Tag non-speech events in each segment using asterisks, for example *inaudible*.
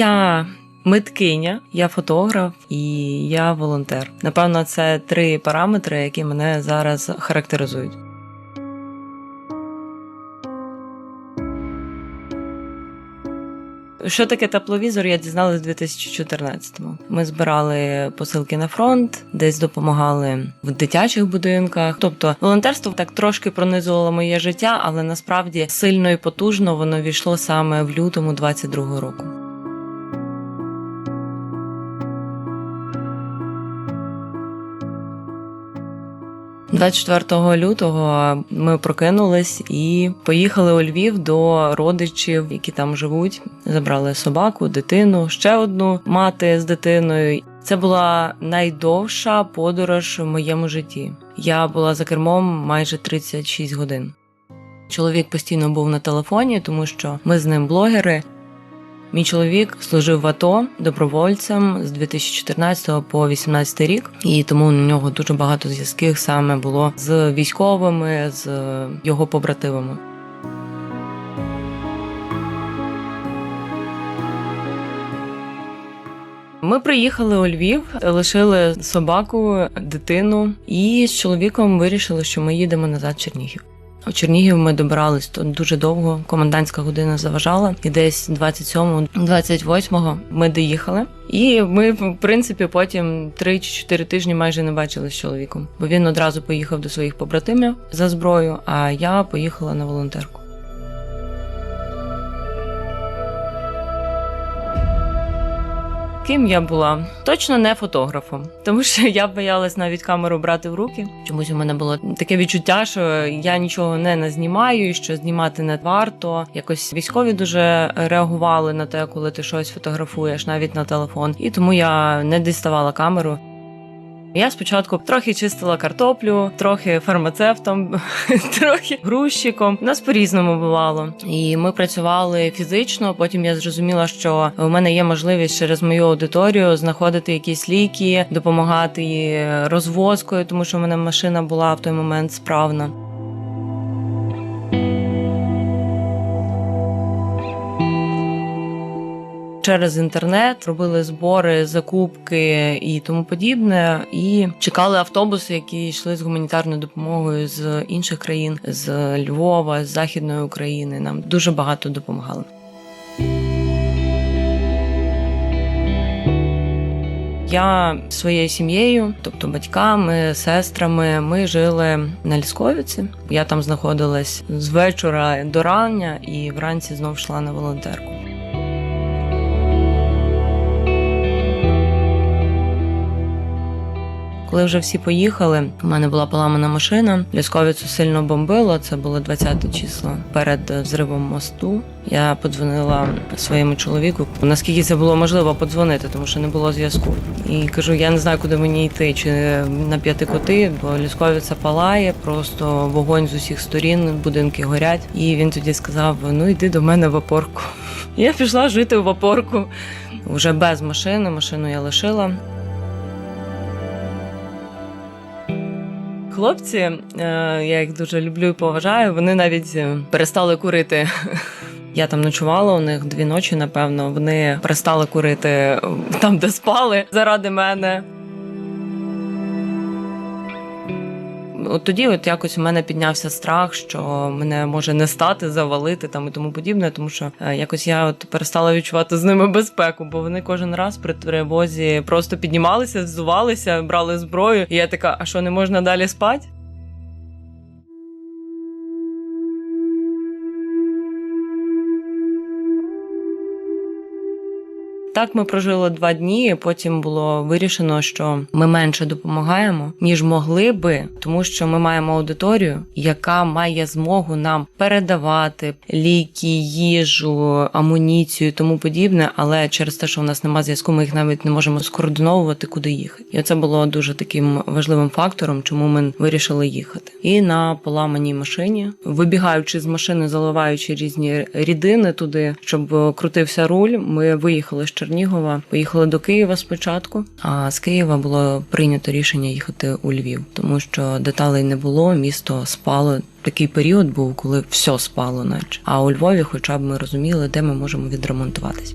Я миткиня, я фотограф і я волонтер. Напевно, це три параметри, які мене зараз характеризують. Що таке тепловізор? Я дізналась в 2014-му. Ми збирали посилки на фронт, десь допомагали в дитячих будинках. Тобто волонтерство так трошки пронизувало моє життя, але насправді сильно і потужно воно війшло саме в лютому 22-го року. – 24 лютого ми прокинулись і поїхали у Львів до родичів, які там живуть. Забрали собаку, дитину, ще одну мати з дитиною. Це була найдовша подорож в моєму житті. Я була за кермом майже 36 годин. Чоловік постійно був на телефоні, тому що ми з ним блогери. Мій чоловік служив в АТО добровольцем з 2014 по 2018 рік, і тому у нього дуже багато зв'язків саме було з військовими, з його побратимами. Ми приїхали у Львів, лишили собаку, дитину, і з чоловіком вирішили, що ми їдемо назад в Чернігів. У Чернігів ми добирались тут дуже довго. Комендантська година заважала, і десь 27-28 ми доїхали. І ми, в принципі, потім 3 чи 4 тижні майже не бачили з чоловіком, бо він одразу поїхав до своїх побратимів за зброю. А я поїхала на волонтерку. Ким я була? Точно не фотографом, тому що я боялась навіть камеру брати в руки. Чомусь у мене було таке відчуття, що я нічого не назнімаю, що знімати не варто. Якось військові дуже реагували на те, коли ти щось фотографуєш, навіть на телефон. І тому я не діставала камеру. Я спочатку трохи чистила картоплю, трохи фармацевтом, *laughs* трохи грузчиком. У нас по-різному бувало. І ми працювали фізично. Потім я зрозуміла, що у мене є можливість через мою аудиторію знаходити якісь ліки, допомагати розвозкою, тому що в мене машина була в той момент справна. Через інтернет робили збори, закупки і тому подібне, і чекали автобуси, які йшли з гуманітарною допомогою з інших країн, з Львова, з Західної України. Нам дуже багато допомагали. Я своєю сім'єю, тобто батьками, сестрами, ми жили на Лісковіці. Я там знаходилась з вечора до рання і вранці знов йшла на волонтерку. Коли вже всі поїхали, у мене була поламана машина. Лісковицю сильно бомбило. Це було 20 число перед взривом мосту. Я подзвонила своєму чоловіку. Наскільки це було можливо подзвонити, тому що не було зв'язку. І кажу: я не знаю, куди мені йти, чи на п'яти коти, бо лісковиця палає, просто вогонь з усіх сторін, будинки горять. І він тоді сказав: Ну йди до мене в опорку. *laughs* Я пішла жити в опорку вже без машини. Машину я лишила. Хлопці, е, я їх дуже люблю і поважаю. Вони навіть е, перестали курити. *laughs* Я там ночувала у них дві ночі, напевно. Вони перестали курити там, де спали заради мене. От тоді, от якось у мене піднявся страх, що мене може не стати, завалити там і тому подібне, тому що е, якось я от перестала відчувати з ними безпеку, бо вони кожен раз при тривозі просто піднімалися, взувалися, брали зброю. І я така: а що не можна далі спати? Так ми прожили два дні. Потім було вирішено, що ми менше допомагаємо, ніж могли би, тому що ми маємо аудиторію, яка має змогу нам передавати ліки, їжу, амуніцію, тому подібне. Але через те, що у нас немає зв'язку, ми їх навіть не можемо скоординовувати, куди їхати. І це було дуже таким важливим фактором, чому ми вирішили їхати. І на поламаній машині, вибігаючи з машини, заливаючи різні рідини туди, щоб крутився руль. Ми виїхали Чернігова поїхали до Києва спочатку. А з Києва було прийнято рішення їхати у Львів, тому що деталей не було. Місто спало. Такий період був, коли все спало, наче а у Львові, хоча б ми розуміли, де ми можемо відремонтуватись.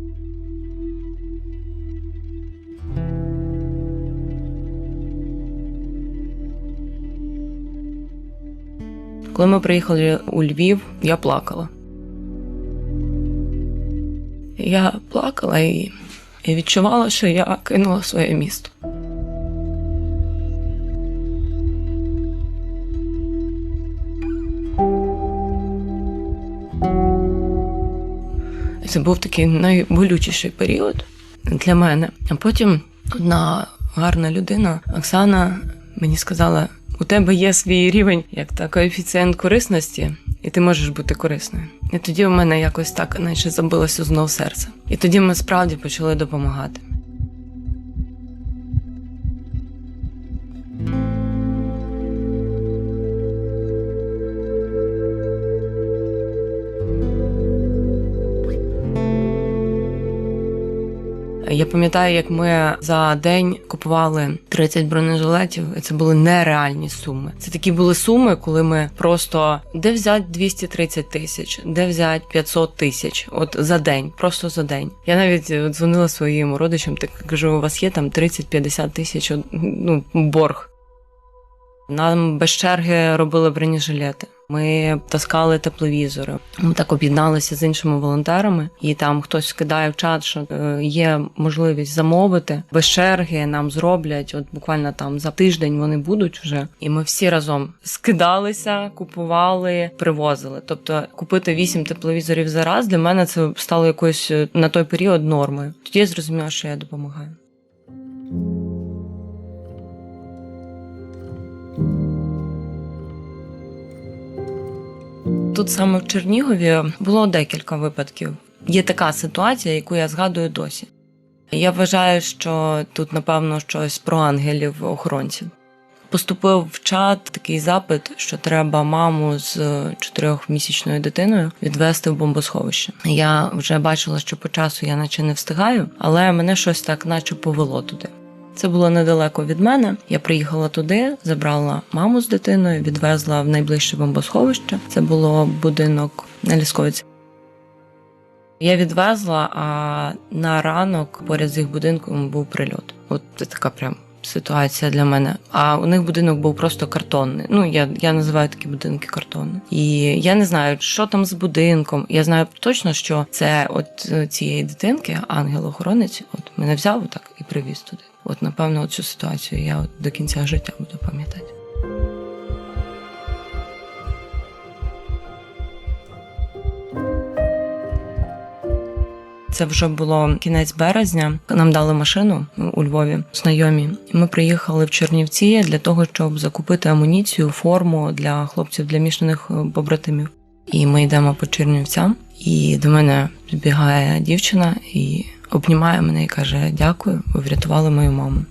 Коли ми приїхали у Львів, я плакала. Я плакала і, відчувала, що я кинула своє місто. Це був такий найболючіший період для мене. А потім одна гарна людина, Оксана, мені сказала: у тебе є свій рівень, як та коефіцієнт корисності, і ти можеш бути корисною. І тоді у мене якось так, наче забилося знов серце. І тоді ми справді почали допомагати. Я пам'ятаю, як ми за день купували 30 бронежилетів, і це були нереальні суми. Це такі були суми, коли ми просто де взяти 230 тисяч, де взяти 500 тисяч, от за день, просто за день. Я навіть е, дзвонила своїм родичам, так кажу, у вас є там 30-50 тисяч ну, борг. Нам без черги робили бронежилети. Ми таскали тепловізори. Ми так об'єдналися з іншими волонтерами, і там хтось скидає в чат, що е, є можливість замовити без черги. Нам зроблять. От буквально там за тиждень вони будуть вже. І ми всі разом скидалися, купували, привозили. Тобто, купити вісім тепловізорів за раз для мене це стало якоюсь е, на той період нормою. Тоді я зрозуміла, що я допомагаю. Тут саме в Чернігові було декілька випадків. Є така ситуація, яку я згадую досі. Я вважаю, що тут, напевно, щось про ангелів-охоронців. Поступив в чат такий запит, що треба маму з чотирьохмісячною дитиною відвести в бомбосховище. Я вже бачила, що по часу я наче не встигаю, але мене щось так, наче повело туди. Це було недалеко від мене. Я приїхала туди, забрала маму з дитиною, відвезла в найближче бомбосховище. Це було будинок на Лісковиці. Я відвезла, а на ранок поряд з їх будинком був прильот. От це така прям ситуація для мене. А у них будинок був просто картонний. Ну я, я називаю такі будинки картонні. І я не знаю, що там з будинком. Я знаю точно, що це от е, цієї дитинки, ангел-охоронець, от мене взяв так і привіз туди. От, напевно, цю ситуацію я от до кінця життя буду пам'ятати. Це вже було кінець березня. Нам дали машину у Львові знайомі. Ми приїхали в Чернівці для того, щоб закупити амуніцію, форму для хлопців для мішаних побратимів. І ми йдемо по Чернівцям, і до мене підбігає дівчина і обнімає мене і каже: Дякую, ви врятували мою маму.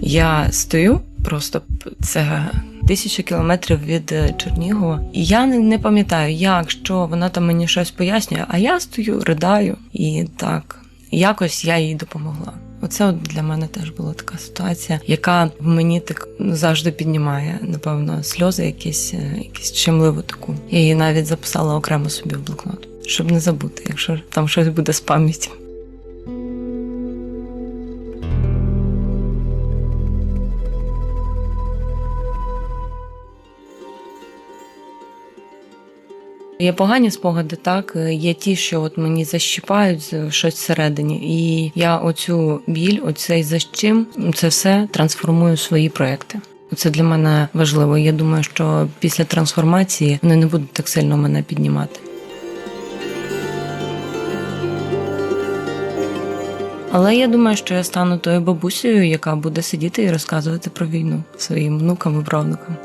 Я стою просто це тисяча кілометрів від е, Чернігова. І я не, пам'ятаю, як що вона там мені щось пояснює, а я стою, ридаю, і так якось я їй допомогла. Оце от для мене теж була така ситуація, яка мені так завжди піднімає, напевно, сльози, якісь, е, якісь чимливу таку. Її навіть записала окремо собі в блокнот, щоб не забути, якщо там щось буде з пам'яті. Є погані спогади, так є ті, що от мені защіпають щось всередині, і я оцю біль, оцей защим, це все трансформую в свої проекти. Це для мене важливо. Я думаю, що після трансформації вони не будуть так сильно мене піднімати. Але я думаю, що я стану тою бабусею, яка буде сидіти і розказувати про війну своїм внукам і правнукам.